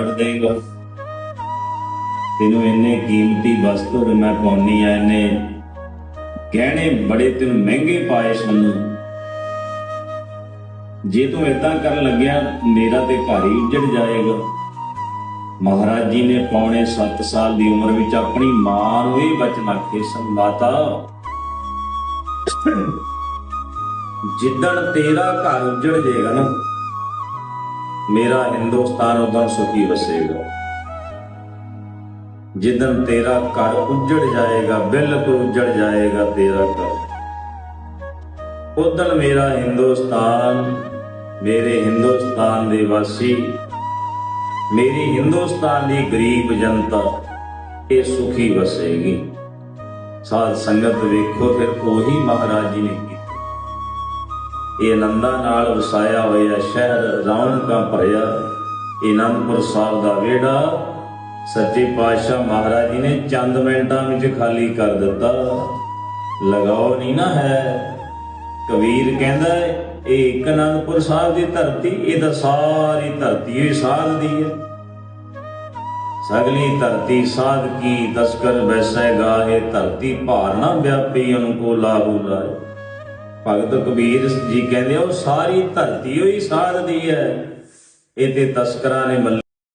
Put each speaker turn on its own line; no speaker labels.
ਛੱਡ ਦੇਗਾ। ਤੈਨੂੰ ਇੰਨੇ ਕੀਮਤੀ ਵਸਤੂ ਮੈਂ ਪਾਉਣੀ ਆ, ਇੰਨੇ ਗਹਿਣੇ ਬੜੇ ਤੈਨੂੰ ਮਹਿੰਗੇ ਪਾਏ ਸਾਨੂੰ। ਜੇ ਤੂੰ ਇਦਾਂ ਕਰਨ ਲੱਗਿਆ, ਮੇਰਾ ਤੇ ਘਰ ਹੀ ਉੱਜੜ ਜਾਏਗਾ। ਮਹਾਰਾਜ ਜੀ ਨੇ ਪੌਣੇ 7 ਸਾਲ ਦੀ ਉਮਰ ਵਿੱਚ ਆਪਣੀ ਮਾਂ ਨੂੰ ਇਹ ਬਚਨ ਆਖੇ ਸਨ, ਮਾਤਾ। ਜਿੱਦਣ ਤੇਰਾ ਘਰ ਉੱਜੜ ਜਾਏਗਾ ਨਾ ਮੇਰਾ ਹਿੰਦੁਸਤਾਨ ਉਦੋਂ ਸੁਖੀ ਵਸੇਗਾ। ਜਿੱਦਣ ਤੇਰਾ ਘਰ ਉੱਜੜ ਜਾਏਗਾ, ਬਿਲਕੁਲ ਉੱਜੜ ਜਾਏਗਾ ਤੇਰਾ ਘਰ। ਉਦੋਂ ਮੇਰਾ ਹਿੰਦੁਸਤਾਨ, ਮੇਰੇ ਹਿੰਦੁਸਤਾਨ ਦੇ ਵਾਸੀ, ਮੇਰੀ ਹਿੰਦੁਸਤਾਨ ਦੀ ਗਰੀਬ ਜਨਤਾ, ਇਹ ਸੁਖੀ ਵਸੇਗੀ। ਸਾਧ ਸੰਗਤ ਵੇਖੋ, ਫਿਰ ਉਹੀ ਮਹਾਰਾਜ ਜੀ ਨੇ ਕੀਤਾ। ਇਹ ਆਨੰਦਾਂ ਨਾਲ ਵਸਾਇਆ ਹੋਇਆ ਸ਼ਹਿਰ ਰੌਣਕਾਂ ਭਰਿਆ। ਇਹ ਸਾਹਿਬ ਦਾ ਵਿਹੜਾ, ਸੱਚੇ ਪਾਤਸ਼ਾਹ ਮਹਾਰਾਜ ਜੀ ਨੇ ਚੰਦ ਮਿੰਟਾਂ ਵਿੱਚ ਖਾਲੀ ਕਰ ਦਿੱਤਾ। ਲਗਾਓ ਨਹੀਂ ਨਾ ਹੈ। ਕਬੀਰ ਕਹਿੰਦਾ, ਇਹ ਇੱਕ ਅਨੰਦਪੁਰ ਸਾਹਿਬ ਦੀ ਧਰਤੀ, ਇਹ ਤਾਂ ਸਾਰੀ ਧਰਤੀ ਹੀ ਸਾਧ ਦੀ ਹੈ। ਸਗਲੀ ਧਰਤੀ ਸਾਧ ਕੀ ਤਸਕਰ ਵੈਸੈ ਗਾਹੇ, ਧਰਤੀ ਭਾਰ ਨਾ ਵਿਆਪੀ ਅਨੁਕੋ ਲਾਹੂ। ਲਾਏ ਭਗਤ ਕਬੀਰ ਜੀ ਕਹਿੰਦੇ ਉਹ ਸਾਰੀ ਧਰਤੀ ਹੋਈ ਸਾਧਦੀ ਹੈ ਇਹ ਤੇ ਤਸਕਰਾਂ ਨੇ ਮੱਲ